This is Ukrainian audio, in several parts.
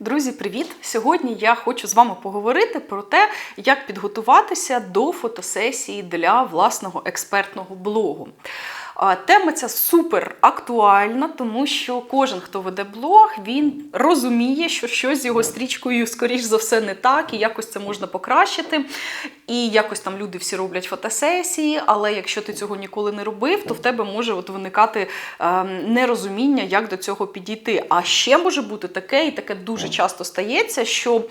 Друзі, привіт! Сьогодні я хочу з вами поговорити про те, як підготуватися до фотосесії для власного експертного блогу. Тема ця супер актуальна, тому що кожен, хто веде блог, він розуміє, що щось з його стрічкою, скоріш за все, не так, і якось це можна покращити. І якось там люди всі роблять фотосесії, але якщо ти цього ніколи не робив, то в тебе може от виникати е, нерозуміння, як до цього підійти. А ще може бути таке, і таке дуже часто стається, що.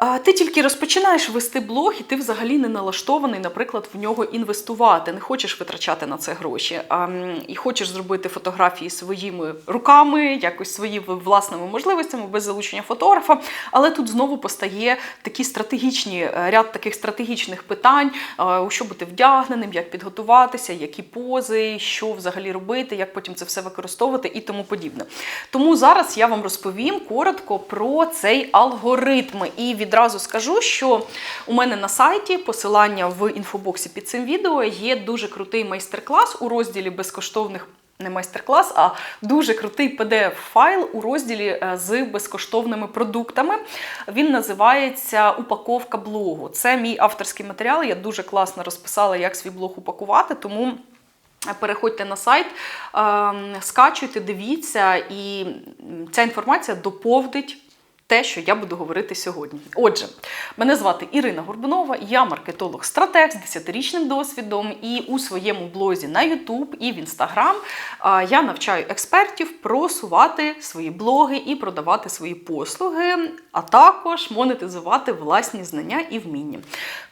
А, Ти тільки розпочинаєш вести блог, і ти взагалі не налаштований, наприклад, в нього інвестувати. Не хочеш витрачати на це гроші, а, і хочеш зробити фотографії своїми руками, якось своїми власними можливостями, без залучення фотографа. Але тут знову постає такі стратегічні е, ряд таких стратегічних питань: у що бути вдягненим, як підготуватися, які пози, що взагалі робити, як потім це все використовувати і тому подібне. Тому зараз я вам розповім коротко про цей алгоритм. І відразу скажу, що у мене на сайті посилання в інфобоксі під цим відео є дуже крутий майстер-клас у розділі безкоштовних. Не майстер-клас, а дуже крутий PDF-файл у розділі е, з безкоштовними продуктами. Він називається Упаковка блогу. Це мій авторський матеріал. Я дуже класно розписала, як свій блог упакувати, тому. Переходьте на сайт, ем, скачуйте, дивіться, і ця інформація доповнить те, що я буду говорити сьогодні. Отже, мене звати Ірина Горбунова, я маркетолог-стратег з 10-річним досвідом, і у своєму блозі на YouTube і в Instagram я навчаю експертів просувати свої блоги і продавати свої послуги, а також монетизувати власні знання і вміння.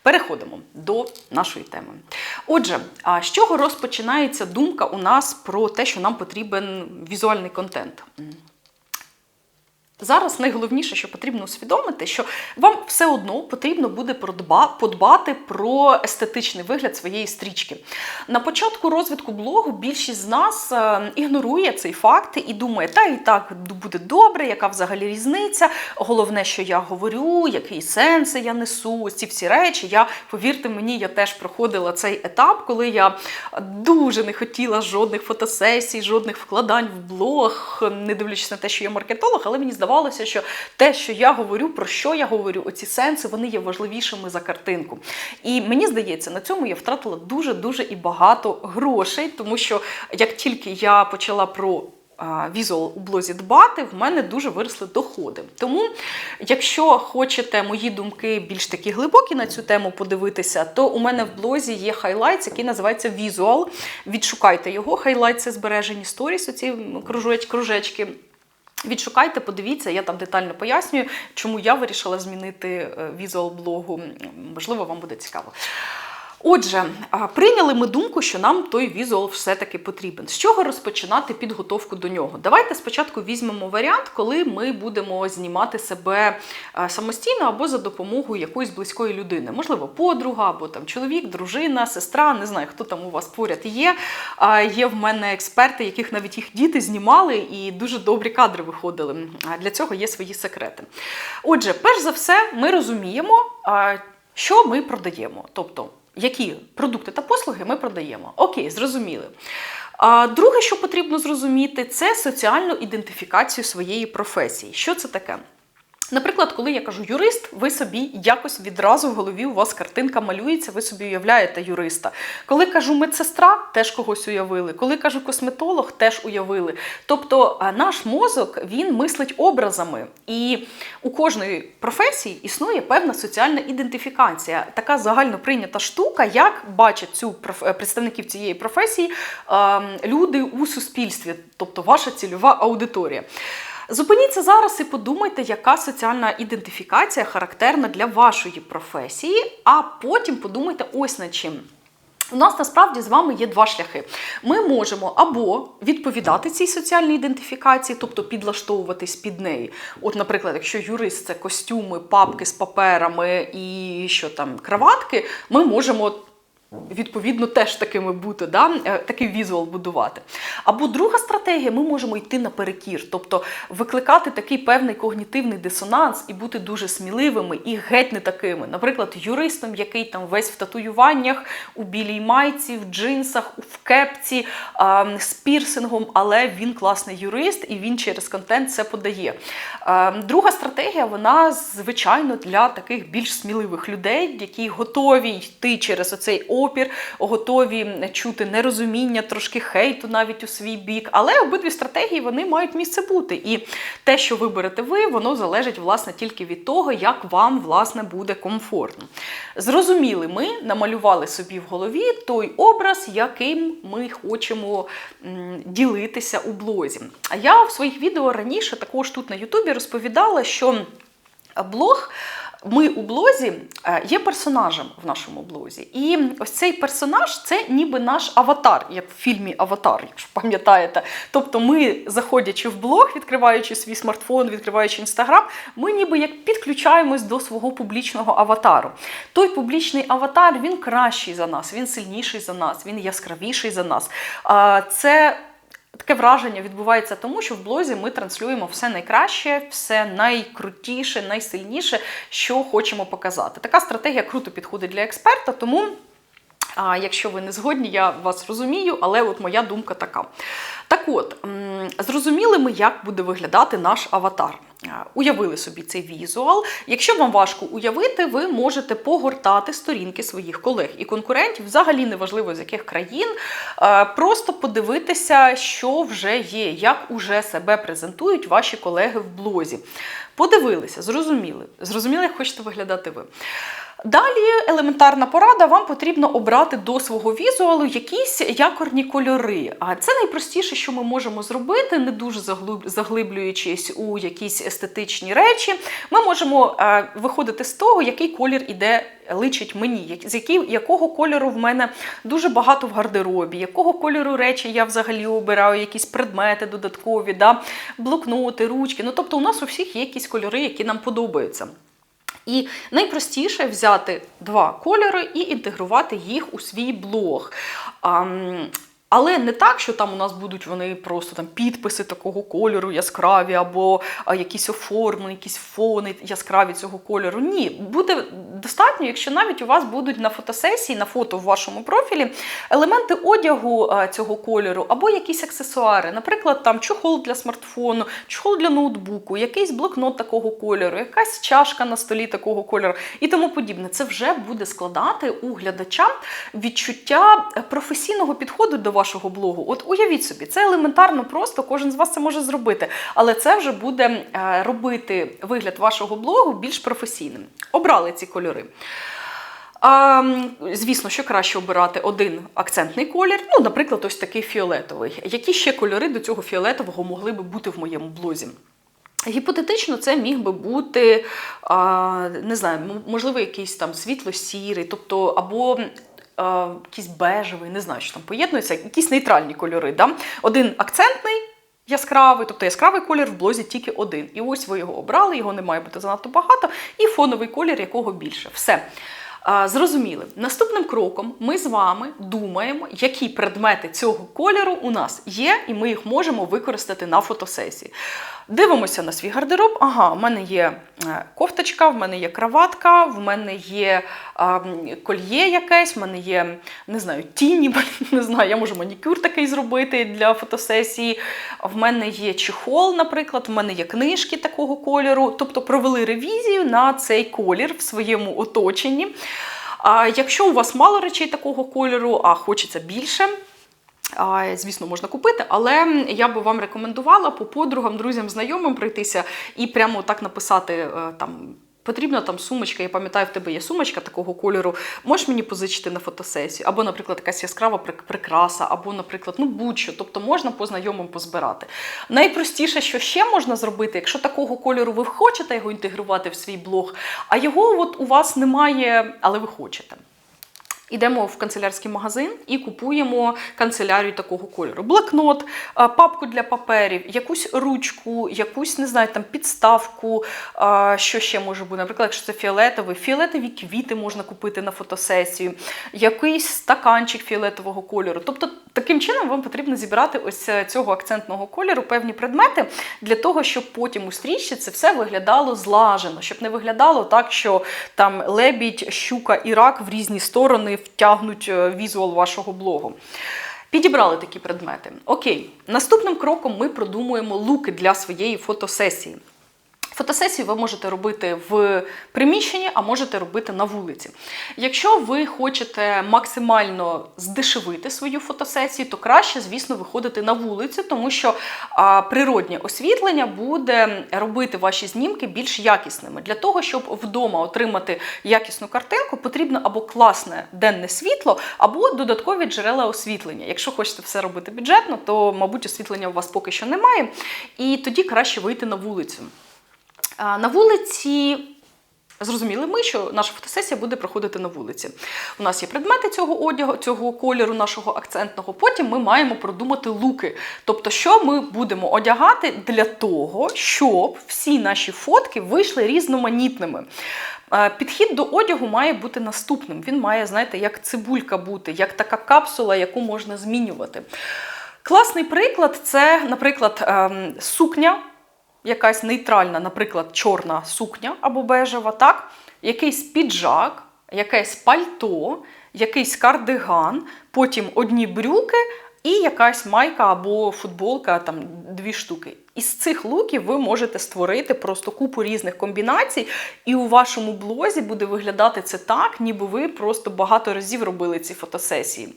Переходимо до нашої теми. Отже, з чого розпочинається думка у нас про те, що нам потрібен візуальний контент? Зараз найголовніше, що потрібно усвідомити, що вам все одно потрібно буде подбати про естетичний вигляд своєї стрічки. На початку розвитку блогу більшість з нас е, ігнорує цей факт і думає, та і так буде добре, яка взагалі різниця. Головне, що я говорю, який сенси я несу, ці всі речі. Я, повірте мені, я теж проходила цей етап, коли я дуже не хотіла жодних фотосесій, жодних вкладань в блог, не дивлячись на те, що я маркетолог, але мені здавалося, здавалося, що те, що я говорю, про що я говорю, оці сенси, вони є важливішими за картинку. І мені здається, на цьому я втратила дуже-дуже і багато грошей, тому що як тільки я почала про Візуал у блозі дбати, в мене дуже виросли доходи. Тому, якщо хочете мої думки більш такі глибокі на цю тему подивитися, то у мене в блозі є хайлайт, який називається Візуал. Відшукайте його. Хайлайт це збережені сторіс, оці кружечки. Відшукайте, подивіться, я там детально пояснюю, чому я вирішила змінити візуал блогу. Можливо, вам буде цікаво. Отже, прийняли ми думку, що нам той візуал все-таки потрібен. З чого розпочинати підготовку до нього? Давайте спочатку візьмемо варіант, коли ми будемо знімати себе самостійно або за допомогою якоїсь близької людини. Можливо, подруга, або там чоловік, дружина, сестра, не знаю, хто там у вас поряд є. Є в мене експерти, яких навіть їх діти знімали, і дуже добрі кадри виходили. Для цього є свої секрети. Отже, перш за все, ми розуміємо, що ми продаємо. Тобто, які продукти та послуги ми продаємо. Окей, зрозуміли. А друге, що потрібно зрозуміти, це соціальну ідентифікацію своєї професії. Що це таке? Наприклад, коли я кажу юрист, ви собі якось відразу в голові у вас картинка малюється, ви собі уявляєте юриста. Коли кажу медсестра, теж когось уявили. Коли кажу косметолог, теж уявили. Тобто наш мозок він мислить образами, і у кожної професії існує певна соціальна ідентифікація, така загально прийнята штука, як бачать цю представників цієї професії люди у суспільстві, тобто ваша цільова аудиторія. Зупиніться зараз і подумайте, яка соціальна ідентифікація характерна для вашої професії, а потім подумайте ось над чим. У нас насправді з вами є два шляхи. Ми можемо або відповідати цій соціальній ідентифікації, тобто підлаштовуватись під неї. От, наприклад, якщо юрист це костюми, папки з паперами і що там краватки, ми можемо відповідно теж такими бути, да? е, такий візуал будувати. Або друга стратегія, ми можемо йти наперекір, тобто викликати такий певний когнітивний дисонанс і бути дуже сміливими і геть не такими. Наприклад, юристом, який там весь в татуюваннях, у білій майці, в джинсах, в кепці, з пірсингом, але він класний юрист і він через контент це подає. А, Друга стратегія, вона звичайно для таких більш сміливих людей, які готові йти через оцей опір, готові чути нерозуміння, трошки хейту навіть у свій бік. Але обидві стратегії вони мають місце бути. І те, що виберете ви, воно залежить власне тільки від того, як вам власне буде комфортно. Зрозуміли, ми намалювали собі в голові той образ, яким ми хочемо ділитися у блозі. А я в своїх відео раніше також тут на Ютубі розповідала, що блог. Ми у блозі е, є персонажем в нашому блозі. І ось цей персонаж це ніби наш аватар, як в фільмі Аватар, якщо пам'ятаєте. Тобто ми, заходячи в блог, відкриваючи свій смартфон, відкриваючи інстаграм, ми ніби як підключаємось до свого публічного аватару. Той публічний аватар він кращий за нас, він сильніший за нас, він яскравіший за нас. Це Таке враження відбувається тому, що в блозі ми транслюємо все найкраще, все найкрутіше, найсильніше, що хочемо показати. Така стратегія круто підходить для експерта, тому. А якщо ви не згодні, я вас розумію, але от моя думка така. Так от, зрозуміли ми, як буде виглядати наш аватар. Уявили собі цей візуал. Якщо вам важко уявити, ви можете погортати сторінки своїх колег і конкурентів, взагалі неважливо з яких країн, е, просто подивитися, що вже є, як уже себе презентують ваші колеги в блозі. Подивилися, зрозуміли. Зрозуміли, як хочете виглядати ви. Далі елементарна порада, вам потрібно обрати до свого візуалу якісь якорні кольори. А це найпростіше, що ми можемо зробити, не дуже заглиблюючись у якісь естетичні речі. Ми можемо е, виходити з того, який колір іде, личить мені, з який, якого кольору в мене дуже багато в гардеробі, якого кольору речі я взагалі обираю, якісь предмети додаткові, да? блокноти, ручки. Ну тобто, у нас у всіх є якісь кольори, які нам подобаються. І найпростіше взяти два кольори і інтегрувати їх у свій блог. Але не так, що там у нас будуть вони просто там підписи такого кольору яскраві, або якісь оформлені, якісь фони яскраві цього кольору. Ні, буде достатньо, якщо навіть у вас будуть на фотосесії, на фото в вашому профілі елементи одягу цього кольору, або якісь аксесуари. Наприклад, там чохол для смартфону, чохол для ноутбуку, якийсь блокнот такого кольору, якась чашка на столі такого кольору і тому подібне. Це вже буде складати у глядача відчуття професійного підходу до вашого блогу. От уявіть собі, це елементарно просто, кожен з вас це може зробити. Але це вже буде е, робити вигляд вашого блогу більш професійним. Обрали ці кольори. А, звісно, що краще обирати один акцентний колір, ну, наприклад, ось такий фіолетовий. Які ще кольори до цього фіолетового могли би бути в моєму блозі? Гіпотетично, це міг би бути, не знаю, можливо, якийсь там світло-сірий, тобто або якийсь бежевий, не знаю, що там поєднується, якісь нейтральні кольори. Да? Один акцентний. Яскравий, тобто яскравий колір в блозі тільки один. І ось ви його обрали, його не має бути занадто багато, і фоновий колір, якого більше. Все. А, Зрозуміли. Наступним кроком ми з вами думаємо, які предмети цього кольору у нас є, і ми їх можемо використати на фотосесії. Дивимося на свій гардероб. Ага, в мене є е, кофточка, в мене є краватка, в мене є а, кольє якесь, в мене є, не знаю, тіні, не знаю, я можу манікюр такий зробити для фотосесії. В мене є чехол, наприклад, в мене є книжки такого кольору. Тобто провели ревізію на цей колір в своєму оточенні. А якщо у вас мало речей такого кольору, а хочеться більше. Звісно, можна купити, але я би вам рекомендувала по подругам, друзям, знайомим прийтися і прямо так написати е, там. Потрібна там сумочка, я пам'ятаю, в тебе є сумочка такого кольору. Можеш мені позичити на фотосесію, або, наприклад, якась яскрава прикраса, або, наприклад, ну будь-що. Тобто можна по знайомим позбирати. Найпростіше, що ще можна зробити, якщо такого кольору ви хочете його інтегрувати в свій блог, а його от у вас немає, але ви хочете. Йдемо в канцелярський магазин і купуємо канцелярію такого кольору. Блокнот, папку для паперів, якусь ручку, якусь, не знаю, там підставку, що ще може бути. Наприклад, якщо це фіолетовий, фіолетові квіти можна купити на фотосесію, якийсь стаканчик фіолетового кольору. Тобто, таким чином вам потрібно зібрати ось е, цього акцентного кольору певні предмети для того, щоб потім у стрічці це все виглядало злажено, щоб не виглядало так, що там лебідь, щука і рак в різні сторони втягнуть е, візуал вашого блогу. Підібрали такі предмети. Окей, наступним кроком ми продумуємо луки для своєї фотосесії. Фотосесію ви можете робити в приміщенні, а можете робити на вулиці. Якщо ви хочете максимально здешевити свою фотосесію, то краще, звісно, виходити на вулицю, тому що а, природнє освітлення буде робити ваші знімки більш якісними. Для того, щоб вдома отримати якісну картинку, потрібно або класне денне світло, або додаткові джерела освітлення. Якщо хочете все робити бюджетно, то, мабуть, освітлення у вас поки що немає, і тоді краще вийти на вулицю. На вулиці. Зрозуміли ми, що наша фотосесія буде проходити на вулиці. У нас є предмети цього одягу, цього кольору, нашого акцентного. Потім ми маємо продумати луки. Тобто, що ми будемо одягати для того, щоб всі наші фотки вийшли різноманітними. Підхід до одягу має бути наступним. Він має, знаєте, як цибулька бути, як така капсула, яку можна змінювати. Класний приклад це, наприклад, ем, сукня якась нейтральна, наприклад, чорна сукня або бежева, так? якийсь піджак, якесь пальто, якийсь кардиган, потім одні брюки і якась майка або футболка, там дві штуки. Із цих луків ви можете створити просто купу різних комбінацій, і у вашому блозі буде виглядати це так, ніби ви просто багато разів робили ці фотосесії.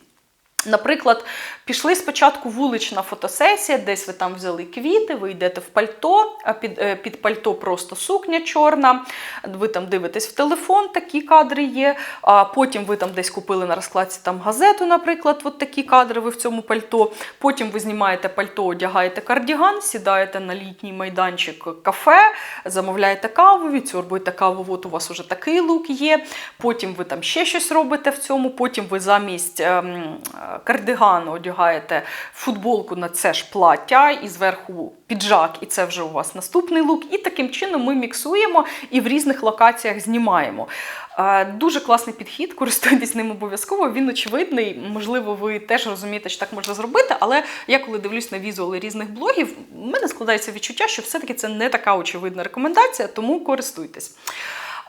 Наприклад, пішли спочатку вулична фотосесія, десь ви там взяли квіти, ви йдете в пальто, а під, е, під пальто просто сукня чорна, ви там дивитесь в телефон, такі кадри є. А потім ви там десь купили на розкладці там газету, наприклад, от такі кадри ви в цьому пальто. Потім ви знімаєте пальто, одягаєте кардіган, сідаєте на літній майданчик кафе, замовляєте каву, відсорбуєте каву, от у вас уже такий лук є. Потім ви там ще щось робите в цьому, потім ви замість. ем, кардигану одягаєте футболку на це ж плаття, і зверху піджак, і це вже у вас наступний лук. І таким чином ми міксуємо і в різних локаціях знімаємо. Е, Дуже класний підхід, користуйтесь ним обов'язково. Він очевидний. Можливо, ви теж розумієте, що так можна зробити, але я коли дивлюсь на візуали різних блогів, в мене складається відчуття, що все-таки це не така очевидна рекомендація, тому користуйтесь.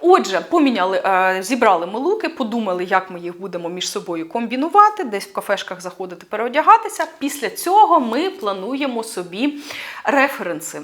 Отже, поміняли, е, зібрали ми луки, подумали, як ми їх будемо між собою комбінувати, десь в кафешках заходити, переодягатися. Після цього ми плануємо собі референси.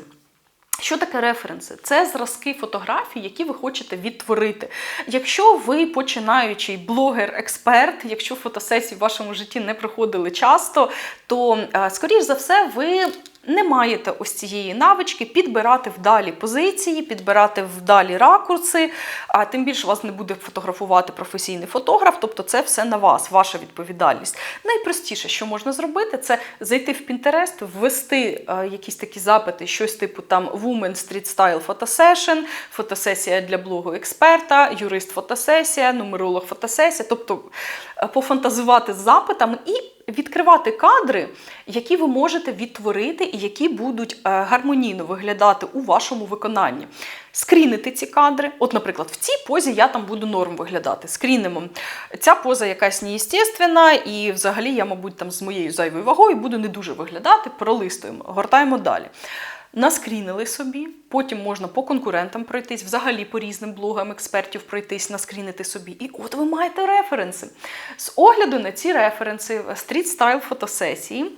Що таке референси? Це зразки фотографій, які ви хочете відтворити. Якщо ви починаючий блогер-експерт, якщо фотосесії в вашому житті не проходили часто, то, е, скоріш за все, ви не маєте ось цієї навички підбирати вдалі позиції, підбирати вдалі ракурси, а тим більше вас не буде фотографувати професійний фотограф, тобто це все на вас, ваша відповідальність. Найпростіше, що можна зробити, це зайти в Pinterest, ввести е, якісь такі запити, щось типу там Women Street Style Photosession, фотосесія для блогу експерта, юрист фотосесія, нумеролог фотосесія, тобто е, пофантазувати з запитами і відкривати кадри, які ви можете відтворити і які будуть е, гармонійно виглядати у вашому виконанні. Скрінити ці кадри. От, наприклад, в цій позі я там буду норм виглядати. Скрінимо. Ця поза якась неєстественна, і взагалі я, мабуть, там з моєю зайвою вагою буду не дуже виглядати. Пролистуємо, гортаємо далі. Наскрінили собі, потім можна по конкурентам пройтись, взагалі по різним блогам експертів пройтись, наскрінити собі. І от ви маєте референси. З огляду на ці референси стріт-стайл фотосесії.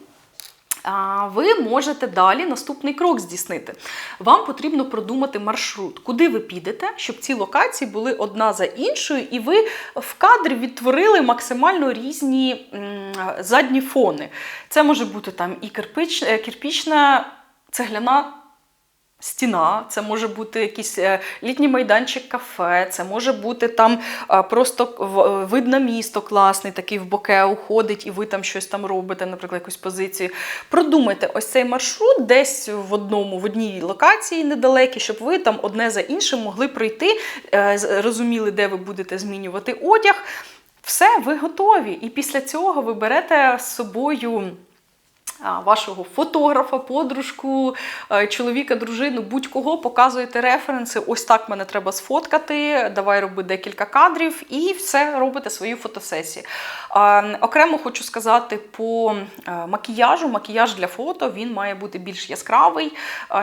а, Ви можете далі наступний крок здійснити. Вам потрібно продумати маршрут, куди ви підете, щоб ці локації були одна за іншою, і ви в кадрі відтворили максимально різні задні фони. Це може бути там і е, кирпічна цегляна стіна, це може бути якийсь е, літній майданчик кафе, це може бути там е, просто е, видно місто класний, такий в боке уходить, і ви там щось там робите, наприклад, якусь позицію. Продумайте ось цей маршрут десь в одному, в одній локації недалекій, щоб ви там одне за іншим могли пройти, е, розуміли, де ви будете змінювати одяг. Все, ви готові. І після цього ви берете з собою. Вашого фотографа, подружку, е, чоловіка, дружину, будь-кого показуєте референси. Ось так мене треба сфоткати. Давай роби декілька кадрів, і все робите свої фотосесії. Окремо хочу сказати по е, макіяжу. Макіяж для фото він має бути більш яскравий,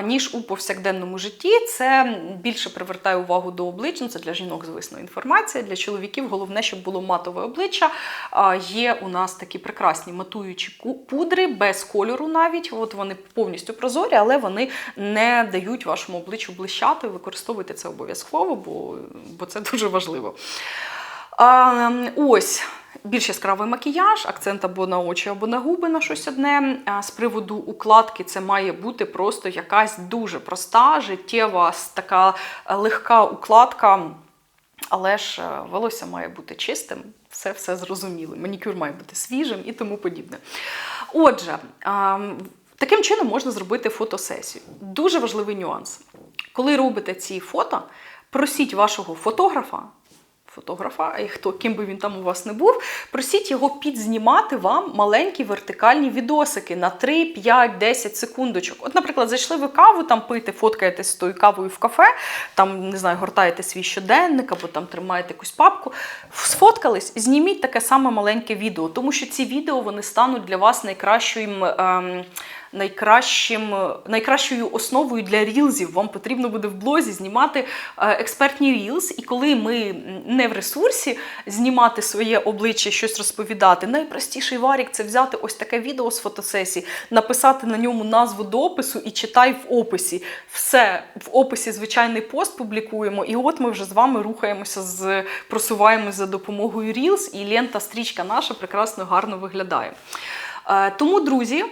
ніж у повсякденному житті. Це більше привертає увагу до обличчя. Ну, Це для жінок, звісно, інформація. Для чоловіків головне, щоб було матове обличчя. Є у нас такі прекрасні матуючі пудри без кольору навіть. От вони повністю прозорі, але вони не дають вашому обличчю блищати. Використовуйте це обов'язково, бо, бо це дуже важливо. А, ось. Більш яскравий макіяж, акцент або на очі, або на губи на щось одне. З приводу укладки, це має бути просто якась дуже проста, життєва, така легка укладка. Але ж е, волосся має бути чистим, все все зрозуміло. Манікюр має бути свіжим і тому подібне. Отже, таким чином можна зробити фотосесію. Дуже важливий нюанс. Коли робите ці фото, просіть вашого фотографа. Фотографа, і хто ким би він там у вас не був, просіть його підзнімати вам маленькі вертикальні відосики на 3, 5, 10 секундочок. От, наприклад, зайшли ви каву там пити, фоткаєтесь з тою кавою в кафе, там не знаю, гортаєте свій щоденник або там тримаєте якусь папку. Сфоткались, зніміть таке саме маленьке відео, тому що ці відео вони стануть для вас найкращим. Ем, найкращим, найкращою основою для рілзів. Вам потрібно буде в блозі знімати е, експертні рілз. І коли ми не в ресурсі знімати своє обличчя, щось розповідати, найпростіший варік це взяти ось таке відео з фотосесії, написати на ньому назву допису і читай в описі. Все в описі звичайний пост публікуємо, і от ми вже з вами рухаємося з просуваємося за допомогою Reels, і лента стрічка наша прекрасно гарно виглядає. Е, Тому, друзі.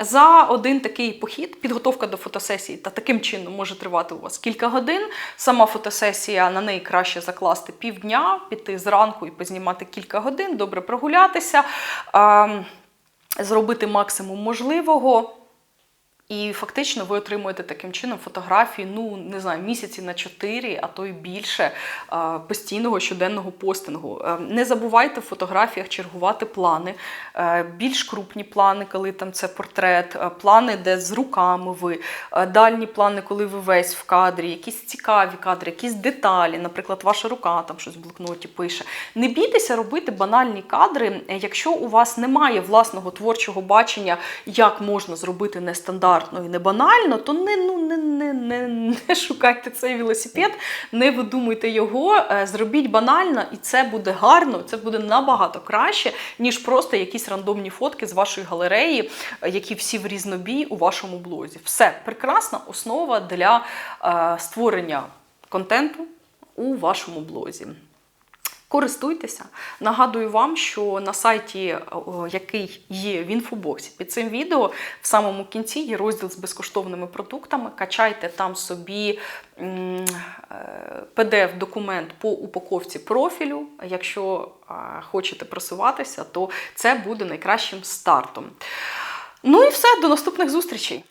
За один такий похід, підготовка до фотосесії та таким чином може тривати у вас кілька годин. Сама фотосесія на неї краще закласти півдня, піти зранку і познімати кілька годин, добре прогулятися, ем, зробити максимум можливого. І фактично ви отримуєте таким чином фотографії, ну не знаю, місяці на 4, а то й більше постійного щоденного постингу. Е, Не забувайте в фотографіях чергувати плани, е, більш крупні плани, коли там це портрет, е, плани, де з руками ви, дальні плани, коли ви весь в кадрі, якісь цікаві кадри, якісь деталі, наприклад, ваша рука там щось в блокноті пише. Не бійтеся робити банальні кадри, якщо у вас немає власного творчого бачення, як можна зробити нестандартно і не банально, то не, ну, не, не, не, не шукайте цей велосипед, не видумуйте його, е, зробіть банально, і це буде гарно, це буде набагато краще, ніж просто якісь рандомні фотки з вашої галереї, е, які всі в різнобій у вашому блозі. Все прекрасна основа для е, створення контенту у вашому блозі. Користуйтеся. Нагадую вам, що на сайті, який є в інфобоксі під цим відео, в самому кінці є розділ з безкоштовними продуктами. Качайте там собі м, е, PDF-документ по упаковці профілю. Якщо е, хочете просуватися, то це буде найкращим стартом. Ну і все, до наступних зустрічей!